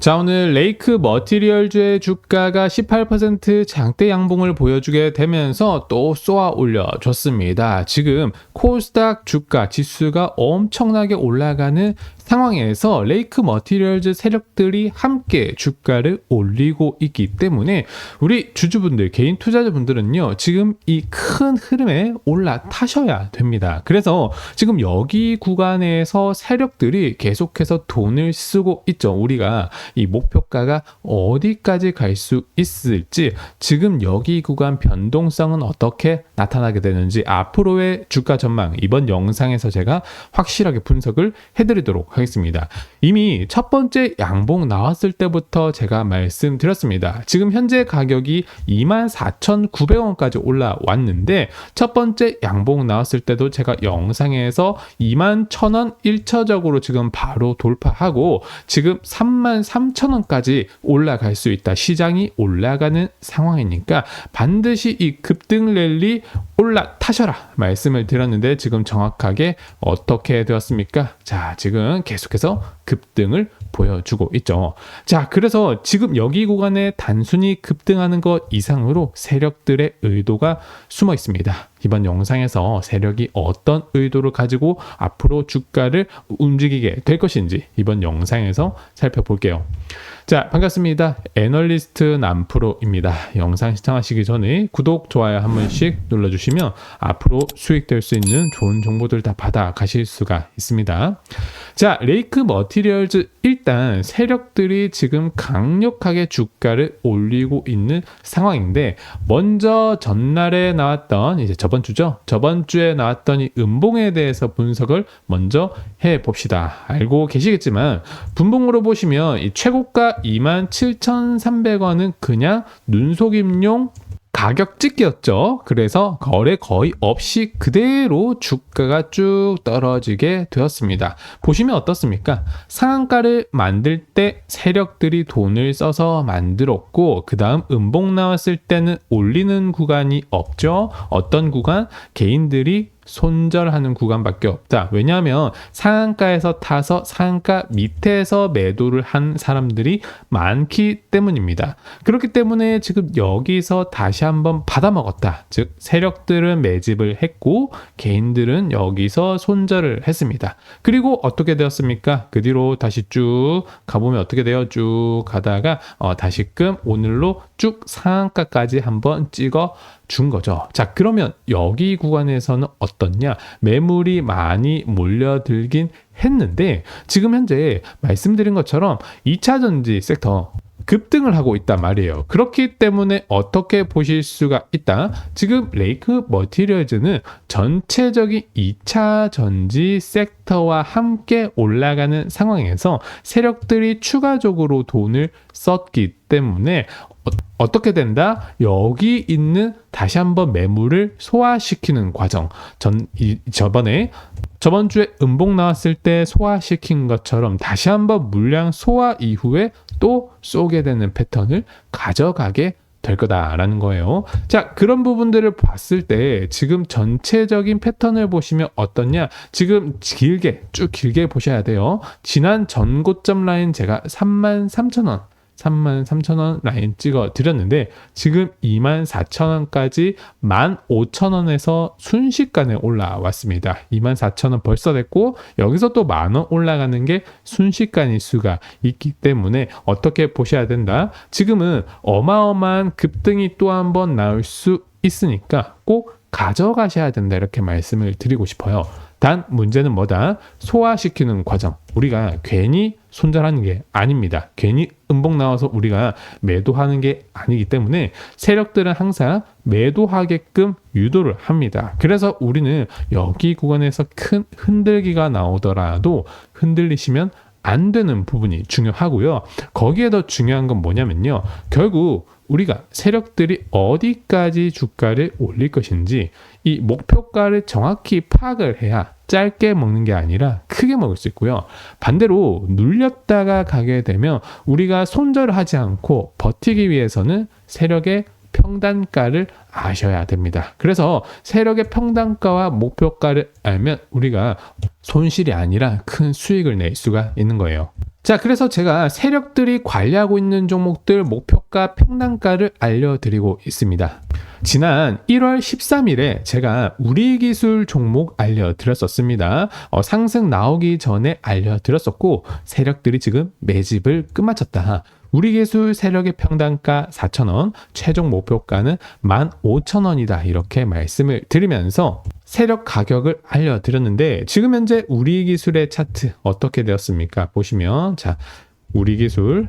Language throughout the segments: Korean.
자, 오늘 레이크 머티리얼즈의 주가가 18% 장대 양봉을 보여주게 되면서 또 쏘아 올려줬습니다. 지금 코스닥 주가 지수가 엄청나게 올라가는 상황에서 레이크 머티리얼즈 세력들이 함께 주가를 올리고 있기 때문에 우리 주주분들, 개인 투자자분들은요, 지금 이 큰 흐름에 올라타셔야 됩니다. 그래서 지금 여기 구간에서 세력들이 계속해서 돈을 쓰고 있죠. 우리가 이 목표가가 어디까지 갈 수 있을지 지금 여기 구간 변동성은 어떻게 나타나게 되는지 앞으로의 주가 전망 이번 영상에서 제가 확실하게 분석을 해드리도록 하겠습니다. 이미 첫 번째 양봉 나왔을 때부터 제가 말씀드렸습니다. 지금 현재 가격이 24,900원까지 올라왔는데 첫 번째 양봉 나왔을 때도 제가 영상에서 21,000원 1차적으로 지금 바로 돌파하고 지금 33,000원까지 올라갈 수 있다. 시장이 올라가는 상황이니까 반드시 이 급등 랠리 올라타셔라 말씀을 드렸는데 지금 정확하게 어떻게 되었습니까? 자, 지금 계속해서 급등을 보여주고 있죠. 자, 그래서 지금 여기 구간에 단순히 급등하는 것 이상으로 세력들의 의도가 숨어 있습니다. 이번 영상에서 세력이 어떤 의도를 가지고 앞으로 주가를 움직이게 될 것인지 이번 영상에서 살펴볼게요. 자, 반갑습니다. 애널리스트 남프로입니다. 영상 시청하시기 전에 구독, 좋아요 한 번씩 눌러주시면 앞으로 수익될 수 있는 좋은 정보들 다 받아 가실 수가 있습니다. 자, 레이크 머티리얼즈 일단 세력들이 지금 강력하게 주가를 올리고 있는 상황인데 먼저 전날에 나왔던 이제 저번 주죠. 저번 주에 나왔던 이 음봉에 대해서 분석을 먼저 해 봅시다. 알고 계시겠지만 분봉으로 보시면 이 최고가 27,300원은 그냥 눈속임용 가격 찍기였죠. 그래서 거래 거의 없이 그대로 주가가 쭉 떨어지게 되었습니다. 보시면 어떻습니까? 상한가를 만들 때 세력들이 돈을 써서 만들었고 그 다음 음봉 나왔을 때는 올리는 구간이 없죠. 어떤 구간? 개인들이 손절하는 구간밖에 없다. 왜냐하면 상한가에서 타서 상한가 밑에서 매도를 한 사람들이 많기 때문입니다. 그렇기 때문에 지금 여기서 다시 한번 받아먹었다. 즉 세력들은 매집을 했고 개인들은 여기서 손절을 했습니다. 그리고 어떻게 되었습니까? 그 뒤로 다시 쭉 가보면 어떻게 돼요? 쭉 가다가 어, 다시금 오늘로 쭉 상한가까지 한번 찍어 준 거죠. 자, 그러면 여기 구간에서는 어떻냐? 매물이 많이 몰려들긴 했는데 지금 현재 말씀드린 것처럼 2차 전지 섹터 급등을 하고 있단 말이에요. 그렇기 때문에 어떻게 보실 수가 있다? 지금 레이크 머티리얼즈는 전체적인 2차 전지 섹터와 함께 올라가는 상황에서 세력들이 추가적으로 돈을 썼기 때문에 어, 떻게 된다? 여기 있는 다시 한번 매물을 소화시키는 과정. 전 이, 저번에 저번 주에 음봉 나왔을 때 소화시킨 것처럼 다시 한번 물량 소화 이후에 또 쏘게 되는 패턴을 가져가게 될 거다라는 거예요. 자, 그런 부분들을 봤을 때 지금 전체적인 패턴을 보시면 어떻냐? 지금 길게 쭉 길게 보셔야 돼요. 지난 전고점 라인 제가 33,000원 33,000원 라인 찍어 드렸는데 지금 24,000원까지 15,000원에서 순식간에 올라왔습니다. 24,000원 벌써 됐고 여기서 또 만 원 올라가는 게 순식간일 수가 있기 때문에 어떻게 보셔야 된다. 지금은 어마어마한 급등이 또 한 번 나올 수 있으니까 꼭 가져가셔야 된다 이렇게 말씀을 드리고 싶어요. 단 문제는 뭐다? 소화시키는 과정. 우리가 괜히 손절하는 게 아닙니다. 괜히 음봉 나와서 우리가 매도하는 게 아니기 때문에 세력들은 항상 매도하게끔 유도를 합니다. 그래서 우리는 여기 구간에서 큰 흔들기가 나오더라도 흔들리시면 안 되는 부분이 중요하고요. 거기에 더 중요한 건 뭐냐면요. 결국 우리가 세력들이 어디까지 주가를 올릴 것인지 이 목표가를 정확히 파악을 해야 짧게 먹는 게 아니라 크게 먹을 수 있고요. 반대로 눌렸다가 가게 되면 우리가 손절을 하지 않고 버티기 위해서는 세력의 평단가를 아셔야 됩니다. 그래서 세력의 평단가와 목표가를 알면 우리가 손실이 아니라 큰 수익을 낼 수가 있는 거예요. 자, 그래서 제가 세력들이 관리하고 있는 종목들 목표가 평단가를 알려드리고 있습니다. 지난 1월 13일에 제가 우리 기술 종목 알려드렸었습니다. 어, 상승 나오기 전에 알려드렸었고, 세력들이 지금 매집을 끝마쳤다. 우리 기술 세력의 평단가 4,000원, 최종 목표가는 15,000원이다. 이렇게 말씀을 드리면서 세력 가격을 알려드렸는데 지금 현재 우리 기술의 차트 어떻게 되었습니까? 보시면 자 우리 기술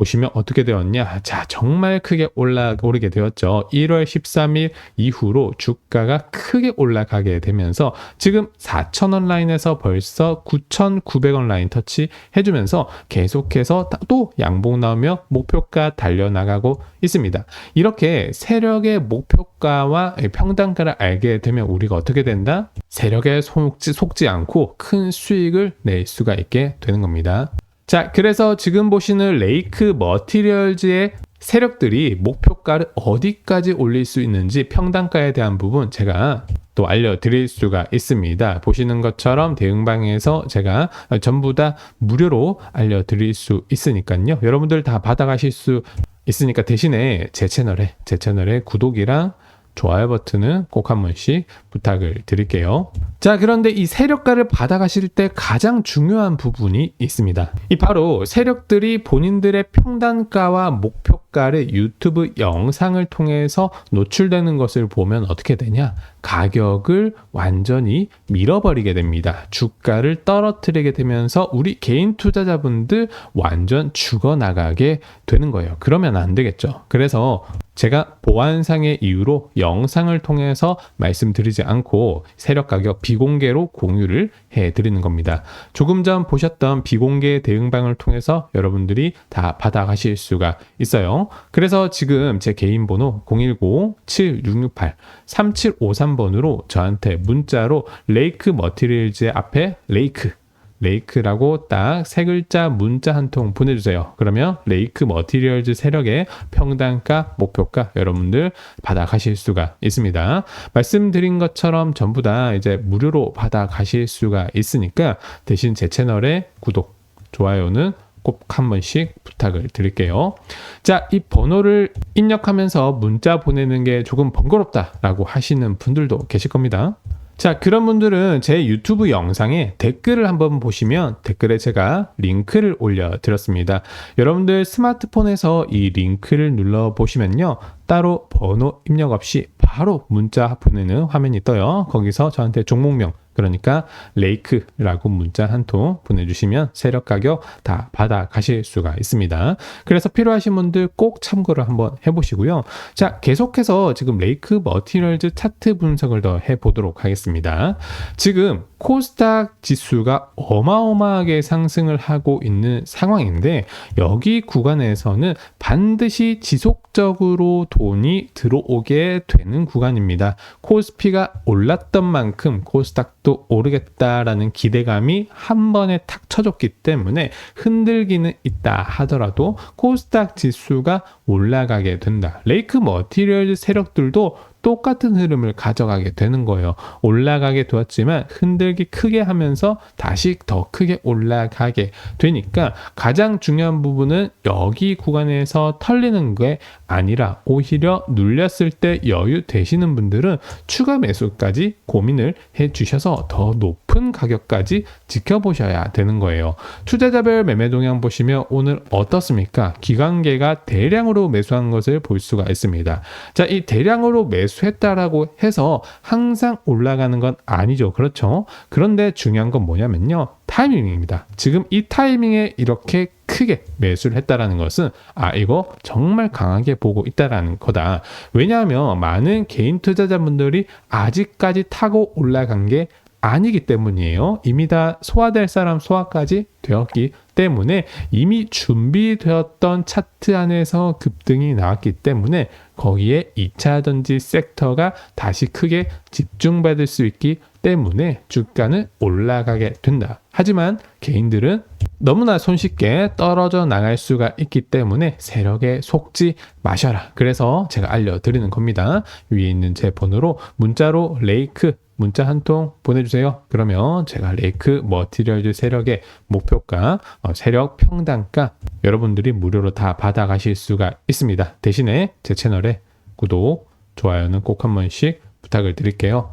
보시면 어떻게 되었냐? 자, 정말 크게 올라 오르게 되었죠. 1월 13일 이후로 주가가 크게 올라가게 되면서 지금 4,000원 라인에서 벌써 9,900원 라인 터치 해주면서 계속해서 또 양봉 나오며 목표가 달려나가고 있습니다. 이렇게 세력의 목표가와 평단가를 알게 되면 우리가 어떻게 된다? 세력에 속지, 속지 않고 큰 수익을 낼 수가 있게 되는 겁니다. 자, 그래서 지금 보시는 레이크 머티리얼즈의 세력들이 목표가를 어디까지 올릴 수 있는지 평단가에 대한 부분 제가 또 알려드릴 수가 있습니다. 보시는 것처럼 대응방에서 제가 전부 다 무료로 알려드릴 수 있으니까요. 여러분들 다 받아가실 수 있으니까 대신에 제 채널에 제 채널에 구독이랑 좋아요 버튼은 꼭 한 번씩 부탁을 드릴게요. 자, 그런데 이 세력가를 받아가실 때 가장 중요한 부분이 있습니다. 이 바로 세력들이 본인들의 평단가와 목표가를 유튜브 영상을 통해서 노출되는 것을 보면 어떻게 되냐? 가격을 완전히 밀어버리게 됩니다. 주가를 떨어뜨리게 되면서 우리 개인 투자자분들 완전 죽어나가게 되는 거예요. 그러면 안 되겠죠. 그래서 제가 보안상의 이유로 영상을 통해서 말씀드리지 않고 세력 가격 비공개로 공유를 해 드리는 겁니다. 조금 전 보셨던 비공개 대응방을 통해서 여러분들이 다 받아가실 수가 있어요. 그래서 지금 제 개인 번호 010-7668-3753번으로 저한테 문자로 레이크 머티리얼즈의 앞에 레이크 레이크라고 딱 세 글자 문자 한 통 보내주세요. 그러면 레이크 머티리얼즈 세력의 평단가 목표가 여러분들 받아가실 수가 있습니다. 말씀드린 것처럼 전부 다 이제 무료로 받아가실 수가 있으니까 대신 제 채널에 구독, 좋아요는 꼭한 번씩 부탁을 드릴게요. 자, 이 번호를 입력하면서 문자 보내는 게 조금 번거롭다라고 하시는 분들도 계실 겁니다. 자, 그런 분들은 제 유튜브 영상에 댓글을 한번 보시면 댓글에 제가 링크를 올려드렸습니다. 여러분들 스마트폰에서 이 링크를 눌러보시면요. 따로 번호 입력 없이 바로 문자 보내는 화면이 떠요. 거기서 저한테 종목명, 그러니까 레이크라고 문자 한 통 보내주시면 세력 가격 다 받아 가실 수가 있습니다. 그래서 필요하신 분들 꼭 참고를 한번 해보시고요. 자, 계속해서 지금 레이크 머티리얼즈 차트 분석을 더 해보도록 하겠습니다. 지금 코스닥 지수가 어마어마하게 상승을 하고 있는 상황인데 여기 구간에서는 반드시 지속적으로 돈이 들어오게 되는 구간입니다. 코스피가 올랐던 만큼 코스닥도 오르겠다라는 기대감이 한 번에 탁 쳐졌기 때문에 흔들기는 있다 하더라도 코스닥 지수가 올라가게 된다. 레이크 머티리얼 세력들도 똑같은 흐름을 가져가게 되는 거예요. 올라가게 되었지만 흔들기 크게 하면서 다시 더 크게 올라가게 되니까 가장 중요한 부분은 여기 구간에서 털리는 게 아니라 오히려 눌렸을 때 여유 되시는 분들은 추가 매수까지 고민을 해 주셔서 더 높은 가격까지 지켜보셔야 되는 거예요. 투자자별 매매 동향 보시면 오늘 어떻습니까? 기관계가 대량으로 매수한 것을 볼 수가 있습니다. 자, 이 대량으로 매수 매수했다라고 해서 항상 올라가는 건 아니죠. 그렇죠? 그런데 중요한 건 뭐냐면요. 타이밍입니다. 지금 이 타이밍에 이렇게 크게 매수를 했다라는 것은 아 이거 정말 강하게 보고 있다라는 거다. 왜냐하면 많은 개인 투자자분들이 아직까지 타고 올라간 게 아니기 때문이에요. 이미 다 소화될 사람 소화까지 되었기 때문에 이미 준비되었던 차트 안에서 급등이 나왔기 때문에 거기에 2차 전지 섹터가 다시 크게 집중받을 수 있기 때문에 주가는 올라가게 된다. 하지만 개인들은 너무나 손쉽게 떨어져 나갈 수가 있기 때문에 세력에 속지 마셔라. 그래서 제가 알려드리는 겁니다. 위에 있는 제 번호로 문자로 레이크 문자 한 통 보내주세요. 그러면 제가 레이크 머티리얼즈 세력의 목표가, 어, 세력 평단가 여러분들이 무료로 다 받아가실 수가 있습니다. 대신에 제 채널에 구독, 좋아요는 꼭 한 번씩 부탁을 드릴게요.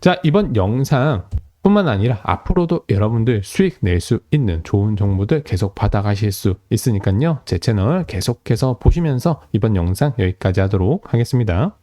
자, 이번 영상 뿐만 아니라 앞으로도 여러분들 수익 낼 수 있는 좋은 정보들 계속 받아가실 수 있으니까요. 제 채널 계속해서 보시면서 이번 영상 여기까지 하도록 하겠습니다.